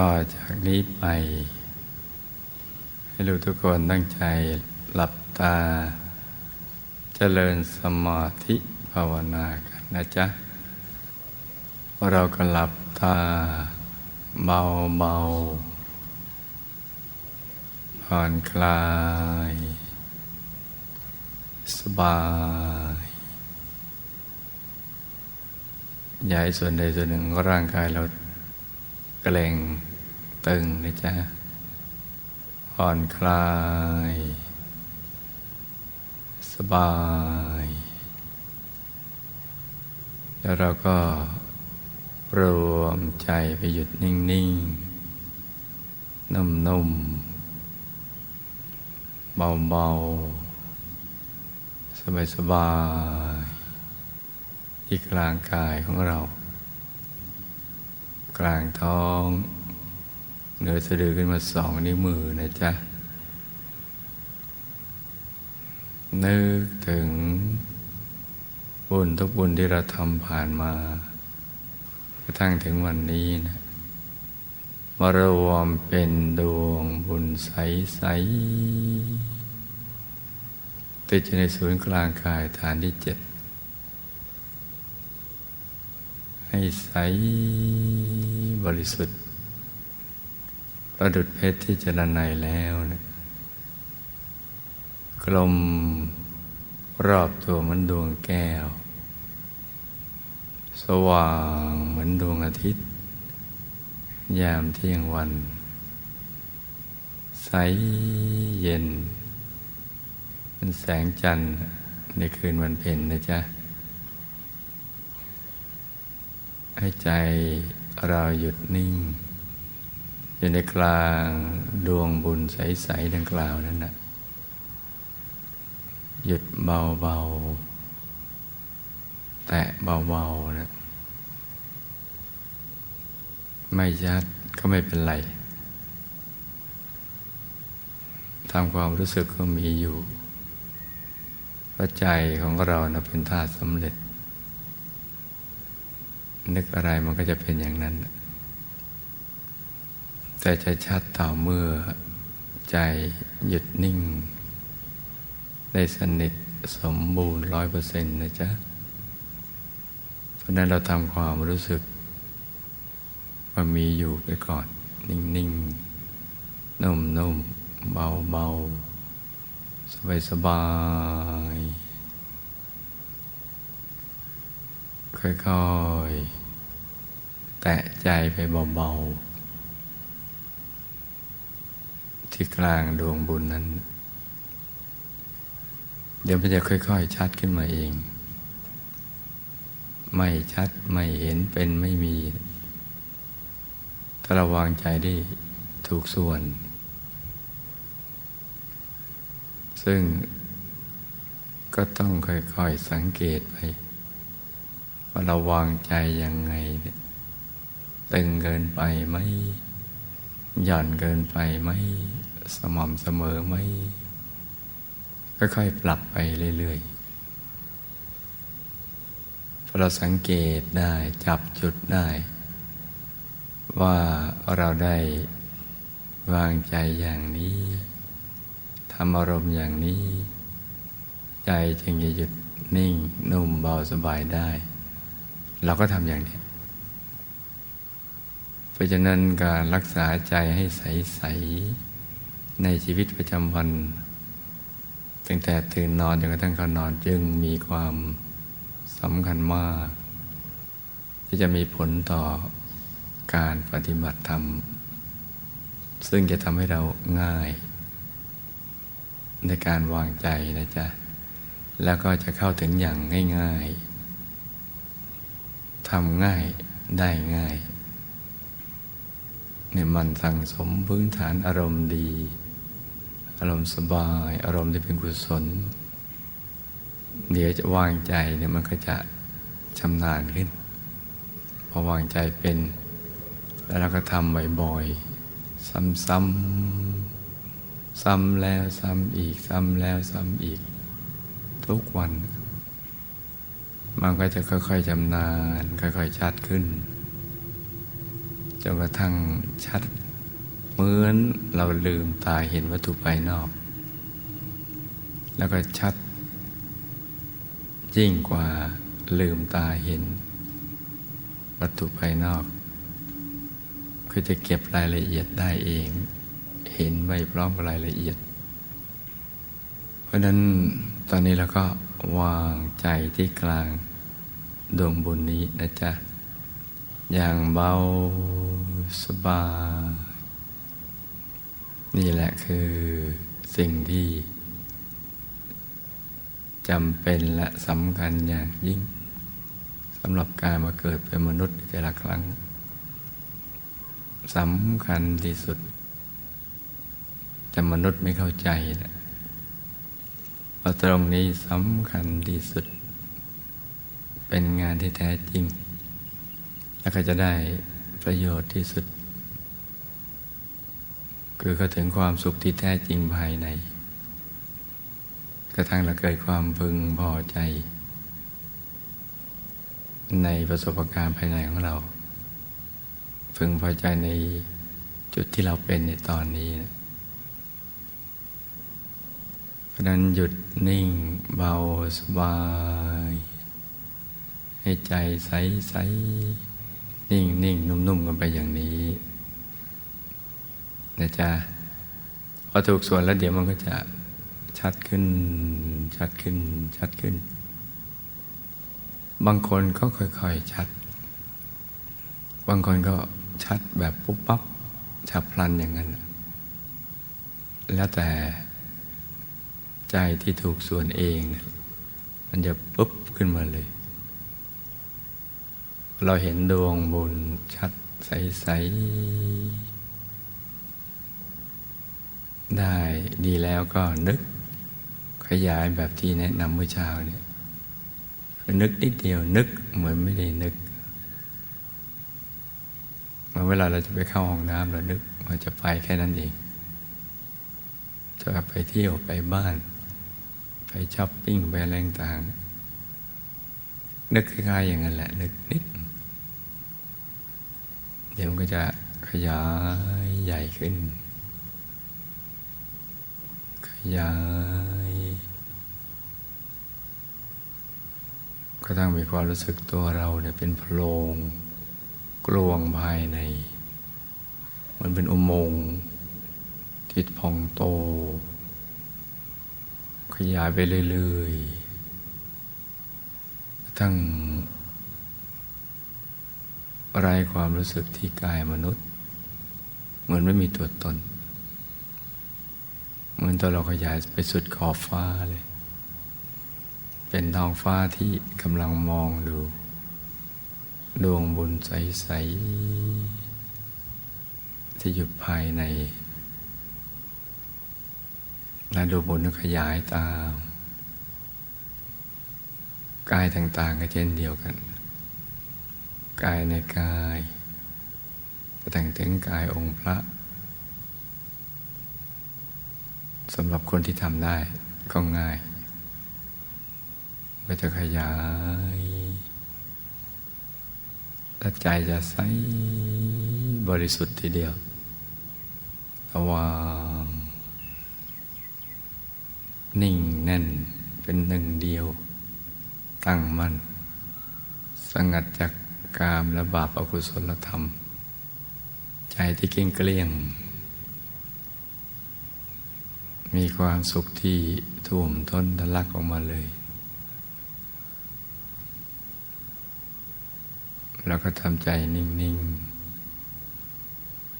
ต่อจากนี้ไป ให้ลูกทุกคนตั้งใจหลับตาเจริญสมาธิภาวนากันนะจ๊ะ เราก็หลับตาเบาเบาผ่อนคลาย สบายย่าให้ส่วนใดส่วนหนึ่งของร่างกายเรา เกร็งตึงนะจ๊ะผ่อนคลาย สบาย แล้วเราก็รวมใจไปหยุดนิ่งๆนุ่มๆ เบาๆ สบายๆ ที่กลางกายของเรา กลางท้อง เหนือสะดือขึ้นมาสองนิ้วมือนะจ๊ะ นึกถึง บุญทุกบุญที่เราทำผ่านมากระทั่งถึงวันนี้นะมารวมเป็นดวงบุญใส ๆ ติดอยู่ในศูนย์กลางกายฐานที่เจ็ดให้ใส บริสุทธิ์ประดุดเพชรที่เจรไนแล้วนะกลมรอบตัวเหมือนดวงแก้ว สว่างเหมือนดวงอาทิตย์ ยามเที่ยงวัน ใสเย็น เป็นแสงจันทร์ในคืนวันเพ็ญนะจ๊ะ ให้ใจ เราหยุดนิ่ง อยู่ในกลางดวงบุญใส ๆ ดังกล่าวนั้นนะหยุดเบา ๆ แตะเบา ๆ นะ ไม่ชัดก็ไม่เป็นไรทำความรู้สึกก็มีอยู่เพราะใจของเรานะเป็นธาตุสำเร็จ นึกอะไรมันก็จะเป็นอย่างนั้น แต่จะชัดต่อเมื่อใจหยุดนิ่ง ได้สนิทสมบูรณ์ร้อยเปอร์เซ็นต์นะจ๊ะ เพราะนั้นเราทำความรู้สึกว่ามีอยู่ไปก่อน นิ่งๆนุ่มๆเบาๆ สบายๆ ค่อยๆ แตะใจไปเบาๆ ที่กลางดวงบุญนั้น เดี๋ยวมันจะค่อยๆ ชัดขึ้นมาเอง ไม่ชัดไม่เห็นเป็นไม่มี ถ้าเราวางใจได้ถูกส่วน ซึ่งก็ต้องค่อยๆ สังเกตไป ว่าเราวางใจยังไงเนี่ยตึงเกินไปไหมหย่อนเกินไปไหมสม่ำเสมอไหมค่อยๆปรับไปเรื่อยๆพอเราสังเกตได้จับจุดได้ ว่าเราได้วางใจอย่างนี้ทำอารมณ์อย่างนี้ ใจจึงจะหยุดนิ่งนุ่มเบาสบายได้ เราก็ทำอย่างนี้ เพราะฉะนั้นการรักษาใจให้ใส ๆ ในชีวิตประจำวันตั้งแต่ตื่นนอนจนกระทั่งเข้านอนจึงมีความสำคัญมาก ที่จะมีผลต่อการปฏิบัติธรรม ซึ่งจะทำให้เราง่าย ในการวางใจนะจ๊ะ แล้วก็จะเข้าถึงอย่างง่าย ๆ ทำง่ายได้ง่ายเนี่ยมันสั่งสมพื้นฐานอารมณ์ดี อารมณ์สบาย อารมณ์ที่เป็นกุศล เดี๋ยวจะวางใจเนี่ยมันก็จะชำนาญขึ้น พอวางใจเป็น แล้วเราก็ทำบ่อยๆ ซ้ำๆ ซ้ำแล้วซ้ำอีก ซ้ำแล้วซ้ำอีก ทุกวัน มันก็จะค่อยๆชำนาญค่อยๆชัดขึ้นจจนกระทั่งชัด เหมือนเราลืมตาเห็นวัตถุภายนอก แล้วก็ชัด ยิ่งกว่าลืมตาเห็น วัตถุภายนอก คือจะเก็บรายละเอียดได้เอง เห็นไว้พร้อมกับรายละเอียด เพราะนั้นตอนนี้เราก็ วางใจที่กลางดวงบุญนี้นะจ๊ะ อย่างเบาสบาย นี่แหละคือสิ่งที่จำเป็นและสำคัญอย่างยิ่งสำหรับการมาเกิดเป็นมนุษย์แต่ละครั้งสำคัญที่สุด แต่มนุษย์ไม่เข้าใจนะ เพราะตรงนี้สำคัญที่สุด เป็นงานที่แท้จริง แล้วก็จะได้ประโยชน์ที่สุด คือก็ถึงความสุขที่แท้จริงภายใน กระทั่งเราเกิดความพึงพอใจ ในประสบการณ์ภายในของเรา พึงพอใจในจุดที่เราเป็นในตอนนี้นะ เพราะนั้นหยุดนิ่งเบาสบาย ให้ใจใสใสนิ่งนิ่งนุ่มนุ่มกันไปอย่างนี้นะจ๊ะพอถูกส่วนแล้วเดี๋ยวมันก็จะชัดขึ้น ชัดขึ้น ชัดขึ้น บางคนก็ค่อยๆชัด บางคนก็ชัดแบบปุ๊บปั๊บฉับพลันอย่างนั้น แล้วแต่ ใจที่ถูกส่วนเองเนี่ยมันจะปุ๊บขึ้นมาเลย เราเห็นดวงบุญชัดใส ๆ ได้ดีแล้วก็นึกขยายแบบที่แนะนำเมื่อเช้าเนี่ยนึกนิดเดียวนึกเหมือนไม่ได้นึกเมื่อเวลาเราจะไปเข้าห้องน้ำเรานึกว่าจะไปแค่นั้นเอง จะไปเที่ยวไปบ้าน ไปช้อปปิ้งไปอะไรต่าง นึกคล้ายๆอย่างนั้นแหละ นึกนิด เดี๋ยวมันก็จะขยายใหญ่ขึ้น ขยายก็ต้องมีความรู้สึกตัวเราเนี่ยเป็นโพรงกลวงภายใน มันเป็นอุโมงค์ที่พองโต ขยายไปเรื่อยๆ ทั้งไรความรู้สึกที่กายมนุษย์ เหมือนไม่มีตัวตน เหมือนตัวเราขยายไปสุดขอบฟ้าเลย เป็นท้องฟ้าที่กำลังมองดูดวงบุญใส ๆ ที่อยู่ภายใน และดวงบุญก็ขยายตามกายต่างๆก็เช่นเดียวกัน กายในกายจะแต่งถึงกายองค์พระสำหรับคนที่ทำได้ก็ง่ายก็จะขยายและใจจะใสบริสุทธิ์ทีเดียวระวาง นิ่งแน่นเป็นหนึ่งเดียว ตั้งมั่น สงัดจากกามและบาปอกุศลธรรม ใจที่เก่งเกลี้ยง มีความสุขที่ท่วมท้นทะลักออกมาเลย แล้วก็ทำใจนิ่ง ๆ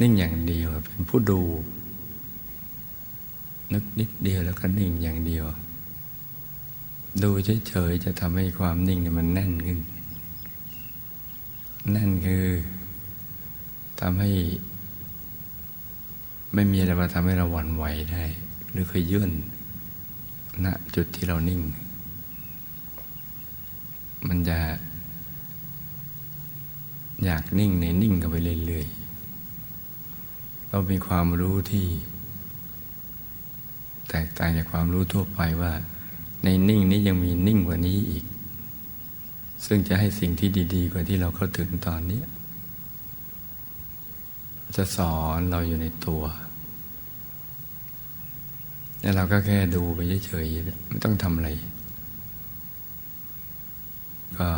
นิ่งอย่างเดียวเป็นผู้ดู นึกนิดเดียวแล้วก็นิ่งอย่างเดียว ดูเฉยๆจะทำให้ความนิ่งเนี่ยมันแน่นขึ้น แน่นคือทำให้ ไม่มีอะไรมาทำให้เราหวั่นไหวได้ หรือเคยยื่นณจุดที่เรานิ่ง มันจะ อยากนิ่งในนิ่งกันไปเรื่อยๆเรามีความรู้ที่ ตกต่างจากความรู้ทั่วไปว่า ในนิ่งนี้ยังมีนิ่งกว่านี้อีก ซึ่งจะให้สิ่งที่ดี ๆ กว่าที่เราเข้าถึงตอนนี้ จะสอนเราอยู่ในตัวแล้วเราก็แค่ดูไปเฉยๆไม่ต้องทำอะไร ก็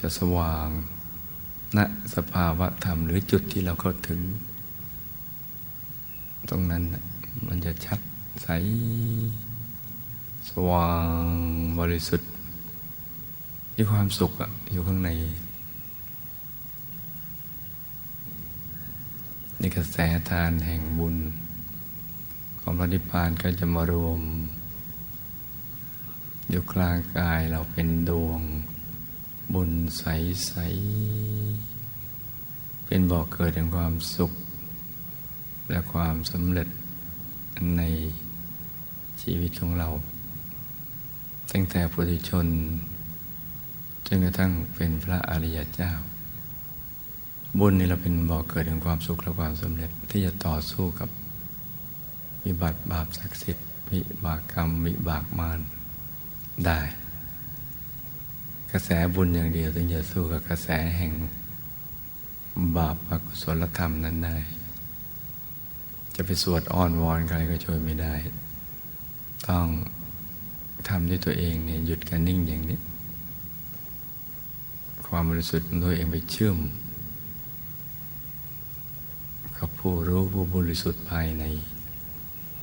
จะสว่างณสภาวะธรรมหรือจุดที่เราเข้าถึง ตรงนั้นมันจะชัด ใส สว่างบริสุทธิ์มีความสุขอยู่ข้างใน นี่กระแสทานแห่งบุญ ของพระนิพพานก็จะมารวม อยู่กลางกายเราเป็นดวง บุญใสๆเป็นบ่อกเกิดแห่งความสุข และความสำเร็จ ในชีวิตของเรา ตั้งแต่ปุถุชนจนกระทั่งเป็นพระอริยเจ้า บุญนี่เราเป็นบ่อกเกิดแห่งความสุขและความสำเร็จที่จะต่อสู้กับวิบัติบาปศักดิ์สิทธิ์วิบากกรรมวิบากมารได้ กระแสบุญอย่างเดียวถึงจะสู้กับกระแสแห่งบาปอกุศลธรรมนั้นได้ จะไปสวดอ้อนวอนใครก็ช่วยไม่ได้ ต้องทำด้วยตัวเองเนี่ยหยุดกันนิ่งอย่างนี้ ความบริสุทธิ์ตัวเองไปเชื่อม กับผู้รู้ผู้บริสุทธิ์ภายใน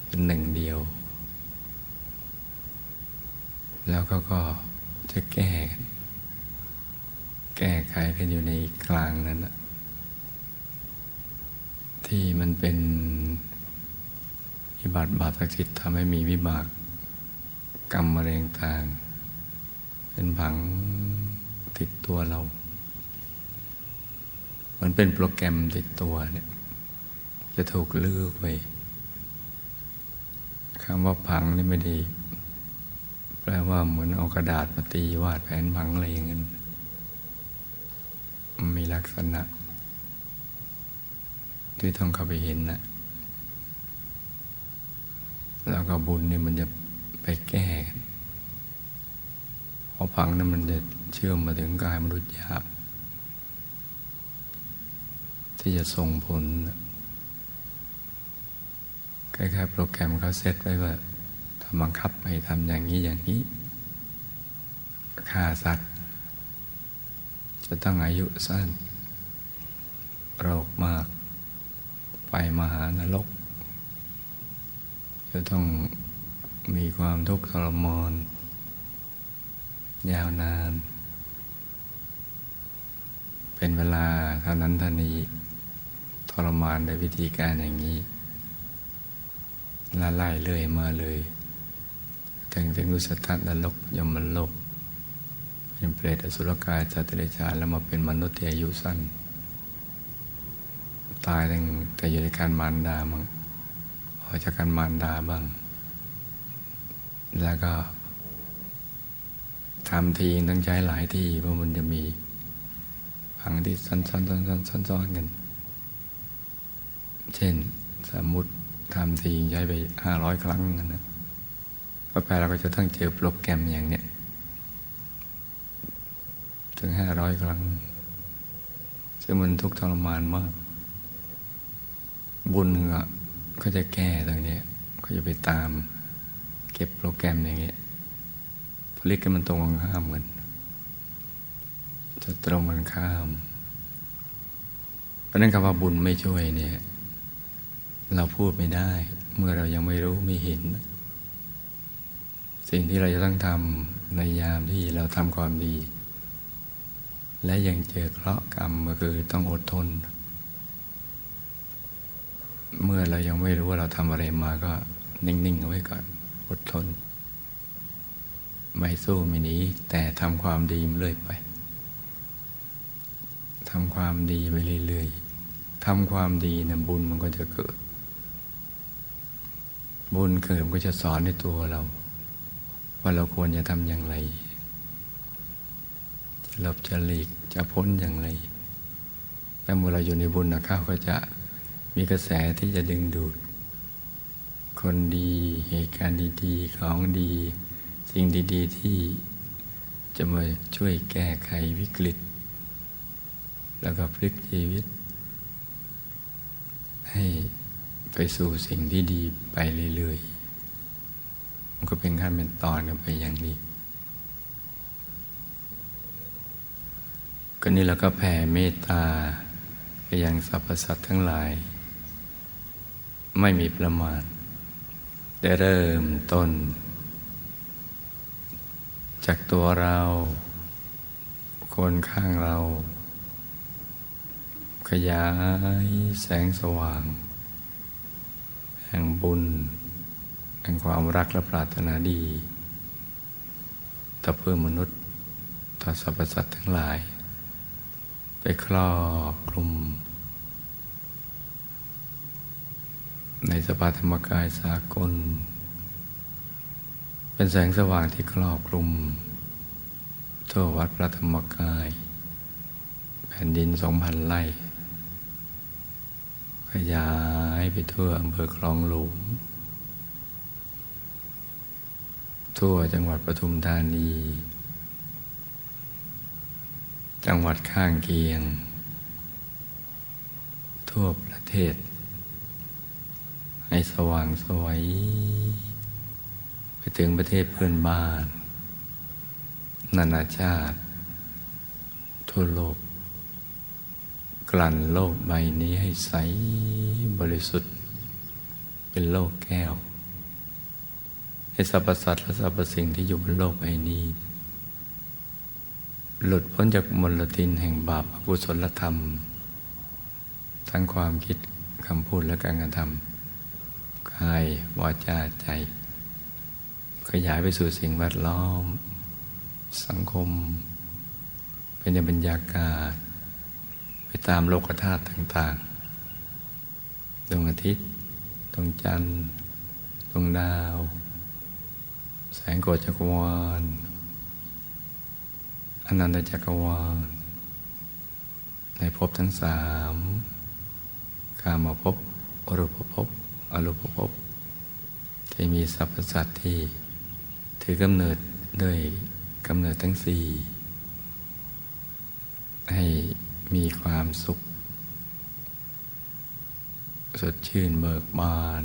เป็นหนึ่งเดียว แล้วก็ก็จะแก้ แก้ไขกันอยู่ในกลางนั้นนะ ที่มันเป็นวิบัติบาปศักดิ์สิทธิ์ทำให้มีวิบากกรรมมะเร็งต่าง เป็นผังติดตัวเรา มันเป็นโปรแกรมติดตัวเนี่ยจะถูกเลือกไปคำว่าผังนี่ไม่ได้แปลว่าเหมือนเอากระดาษมาตีวาดแผนผังอะไรอย่างนั้นมันมีลักษณะ ที่ต้องเข้าไปเห็นนะแล้วก็บุญเนี่ยมันจะไปแก้เพราะผังนั้นมันจะเชื่อมมาถึงกายมนุษย์หยาบที่จะส่งผลคล้ายๆโปรแกรมเขาเซตไว้ว่าทำบังคับให้ทำอย่างนี้อย่างนี้ฆ่าสัตว์ จะต้องอายุสั้น โรคมาก ไปมหานรก จะต้องมีความทุกข์ทรมานยาวนาน เป็นเวลาเท่านั้นเท่านี้ทรมานด้วยวิธีการอย่างนี้ละไล่เรื่อยมาเลยถึงถึงอุสทัตนรกยมนโลกเป็นเปรตอสุรกายสัตว์เดรัจฉานแล้วมาเป็นมนุษย์ที่อายุสั้น ตายตั้งแต่อยู่ในการมารดาบ้างออกจากการมารดาบ้าง แล้วก็ทำทีต้องใช้หลายที่เพราะมันจะมีผังที่ซ้อนๆๆๆซ้อนๆกัน เช่นสมมติทำทีใช้ไปห้าร้อยครั้งนะก็แปลเราก็จะต้องเจอโปรแกรมอย่างเนี้ยถึงห้าร้อยครั้ง ซึ่งมันทุกข์ทรมานมาก บุญเหงก็จะแก้ตรงนี้ก็จะไปตามเก็บโปรแกรมอย่างเงี้ยผลิตกันมันตรงกันข้ามกันจะตรงกันข้าม เพราะนั้นคำว่าบุญไม่ช่วยเนี่ย เราพูดไม่ได้ เมื่อเรายังไม่รู้ไม่เห็น สิ่งที่เราจะต้องทำในยามที่เราทำความดี และยังเจอเคราะห์กรรมก็คือต้องอดทน เมื่อเรายังไม่รู้ว่าเราทำอะไรมาก็นิ่งๆเอาไว้ก่อน อดทน ไม่สู้ไม่หนีแต่ทำความดีมาเรื่อยไปทำความดีไปเรื่อยๆทำความดีนะบุญมันก็จะเกิด บุญเกิดมันก็จะสอนในตัวเรา ว่าเราควรจะทำอย่างไรจะหลบจะหลีกจะพ้นอย่างไรแต่เมื่อเราอยู่ในบุญนะข้าวก็จะ มีกระแสที่จะดึงดูด คนดีเหตุการณ์ดีๆ ของดี สิ่งดี ๆ ที่จะมาช่วยแก้ไขวิกฤต แล้วก็พลิกชีวิต ให้ไปสู่สิ่งที่ดีไปเรื่อยๆ มันก็เป็นขั้นเป็นตอนกันไปอย่างนี้ ก็นี่เราก็แผ่เมตตาไปยังสรรพสัตว์ทั้งหลาย ไม่มีประมาทได้เริ่มต้น จากตัวเรา คนข้างเรา ขยายแสงสว่าง แห่งบุญ แห่งความรักและปรารถนาดี ต่อเพื่อมนุษย์ ต่อสรรพสัตว์ทั้งหลาย ไปครอบคลุม ในสภาธรรมกายสากล เป็นแสงสว่างที่ครอบคลุม ทั่ววัดพระธรรมกาย แผ่นดินสองพันไร่ ขยายไปทั่วอำเภอคลองหลวงทั่วจังหวัดปทุมธานี จังหวัดข้างเคียง ทั่วประเทศ ให้สว่างสวยไปถึงประเทศเพื่อนบ้าน นานาชาติ ทั่วโลก กลั่นโลกใบนี้ให้ใสบริสุทธิ์ เป็นโลกแก้ว ให้สรรพสัตว์และสรรพสิ่งที่อยู่บนโลกใบนี้ หลุดพ้นจากมลทินแห่งบาปอกุศลธรรม ทั้งความคิดคำพูดและการกระทำายวาจาใจ ขยายไปสู่สิ่งแวดล้อม สังคม เป็นบรรยากาศ ไปตามโลกธาตุต่างๆ ดวงอาทิตย์ ดวงจันทร์ ดวงดาว แสงโกจักรวาลอนันตจักรวาล ในภพทั้งสามกามาภพอรูปภพอรูปภพ ที่มีสรรพสัตว์ที่ถือกำเนิดด้วยกำเนิดทั้งสี่ให้มีความสุข สดชื่นเบิกบาน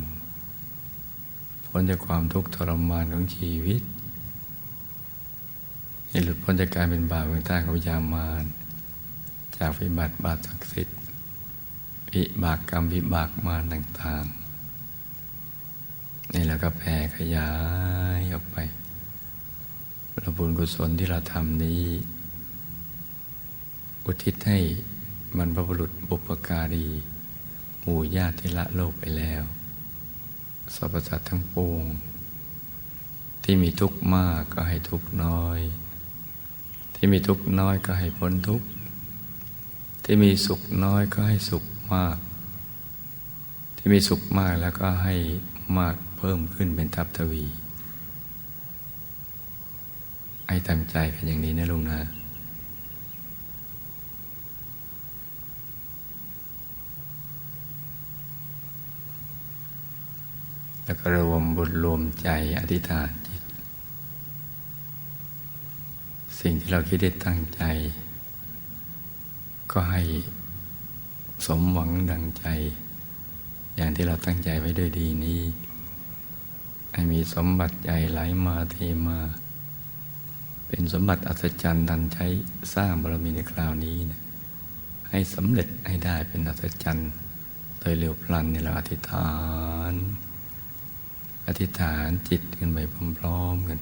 พ้นจากความทุกข์ทรมานของชีวิตให้หลุดพ้นจากการเป็นบาปเป็นท่าของวิญญามาร จากวิบัติบาปศักดิ์สิทธิ์วิบากกรรมวิบากมารต่างๆ นี่แล้วก็แผ่ขยายออกไปเราบุญกุศลที่เราทำนี้ อุทิศให้บรรพบุรุษบุปการีหมู่ญาติที่ละโลกไปแล้วสรรพสัตว์ทั้งปวง ที่มีทุกข์มากก็ให้ทุกข์น้อย ที่มีทุกข์น้อยก็ให้พ้นทุกข์ ที่มีสุขน้อยก็ให้สุขมาก ที่มีสุขมากแล้วก็ให้มาก เพิ่มขึ้นเป็นทับทวีให้ตั้งใจกันอย่างนี้นะลุงนะแล้วก็รวมบุญรวมใจอธิษฐานจิต สิ่งที่เราคิดได้ตั้งใจ ก็ให้สมหวังดังใจ อย่างที่เราตั้งใจไว้ด้วยดีนี้ ให้มีสมบัติใหญ่ไหลมาเทมา เป็นสมบัติอัศจรรย์ดันใช้สร้างบารมีในคราวนี้นะให้สำเร็จให้ได้เป็นอัศจรรย์โดยเร็วพลันในเราอธิษฐาน อธิษฐานจิตกันไปพร้อมๆกัน